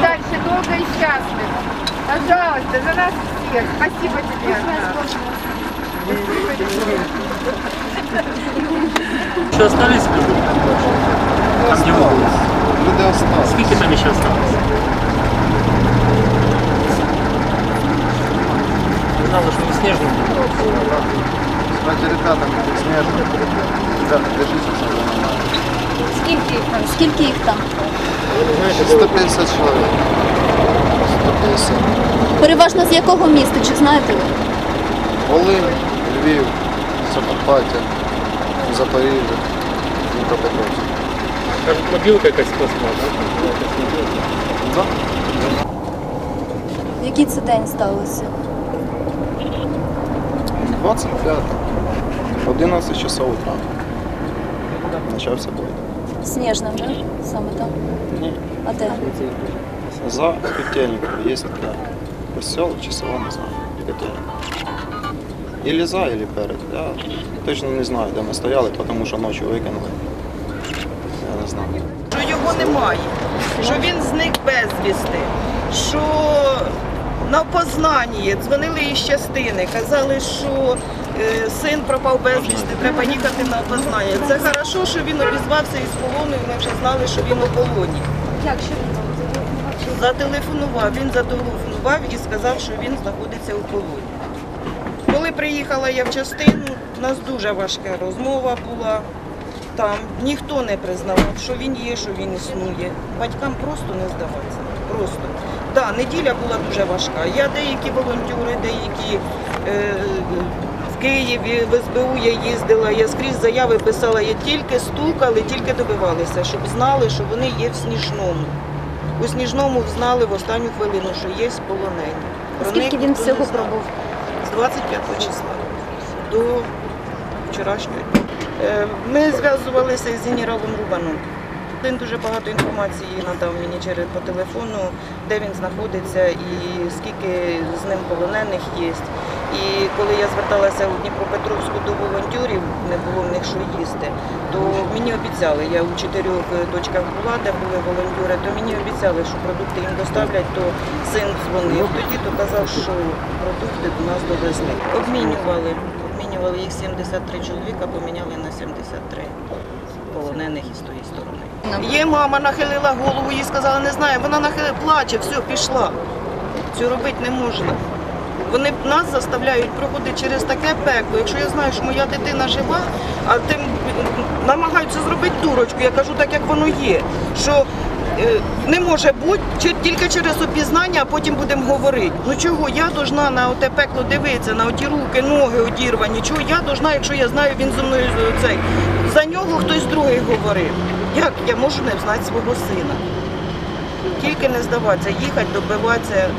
Дальше долго и счастливо. Пожалуйста, за нас всех. Спасибо тебе. Анна. Ще остались люди? Там де ви? Люди остались. Скільки там ще осталось? Ви знали, що не сніжно буде? Кстати, ребята, тут снежно. Ребята, держите, все нормально. Скільки їх там? Скільки їх там? 150 человек. 150. Переважно з якого міста, чи знаєте ви? Волинь, Львів, Закарпаття, Запоріжжя, Дніпропетровськ. Мобілка якась класна, так? Да? Який це день сталося? 25. 11 часов утра. Почався бой. Сніжним, да? Саме там. Ні. А де? За Котельником есть такая поселок, часово не знаю, Котельников. Или за, или перед. Я точно не знаю, де ми стояли, тому що ночі викинули. Я не знаю. що його немає, що він зник безвісти, що на опознанні дзвонили із частини, казали, що е, син пропав безвісти, треба їхати на опознання. Це хорошо, що він обізвався із полону, і ми вже знали, що він у полоні. Як що він Зателефонував, він зателефонував і сказав, що він знаходиться у полоні. Коли приїхала я в частину, у нас дуже важка розмова була. Там ніхто не признавав, що він є, що він існує. Батькам просто не здаватися. Просто. Да, неділя була дуже важка. Я деякі волонтери, деякі е, в Києві, в СБУ я їздила, я скрізь заяви писала, я тільки стукали, тільки добивалися, щоб знали, що вони є в Сніжному. У Сніжному знали в останню хвилину, що є полонені. Про Скільки них він ніхто не всього знав. пробув? З 25 числа до вчорашнього дня. Е, Ми зв'язувалися з генералом Рубаном. Він дуже багато інформації надав мені через по телефону, де він знаходиться і скільки з ним полонених є. І коли я зверталася у Дніпропетровську до волонтерів, не було в них що їсти, то мені обіцяли, я у чотирьох точках була, де були волонтери, то мені обіцяли, що продукти їм доставлять, то син дзвонив тоді, то казав, що продукти до нас довезли. Обмінювали. Обмінювали їх 73 чоловіка, поміняли на 73 полонених із тої сторони. Є мама нахилила голову, їй сказала, не знаю, вона нахилила, плаче, все, пішла. Цього робити не можна. Вони нас заставляють проходити через таке пекло. Якщо я знаю, що моя дитина жива, а тим намагаються зробити дурочку, я кажу так, як воно є. Що е, не може бути тільки через опізнання, а потім будемо говорити. Ну чого я должна на оте пекло дивитися, на оті руки, ноги одірвані. Чого я должна, якщо я знаю, він зі мною з- цей. За нього хтось другий говорив. Як я можу не знати свого сина? Тільки не здаватися, їхати, добиватися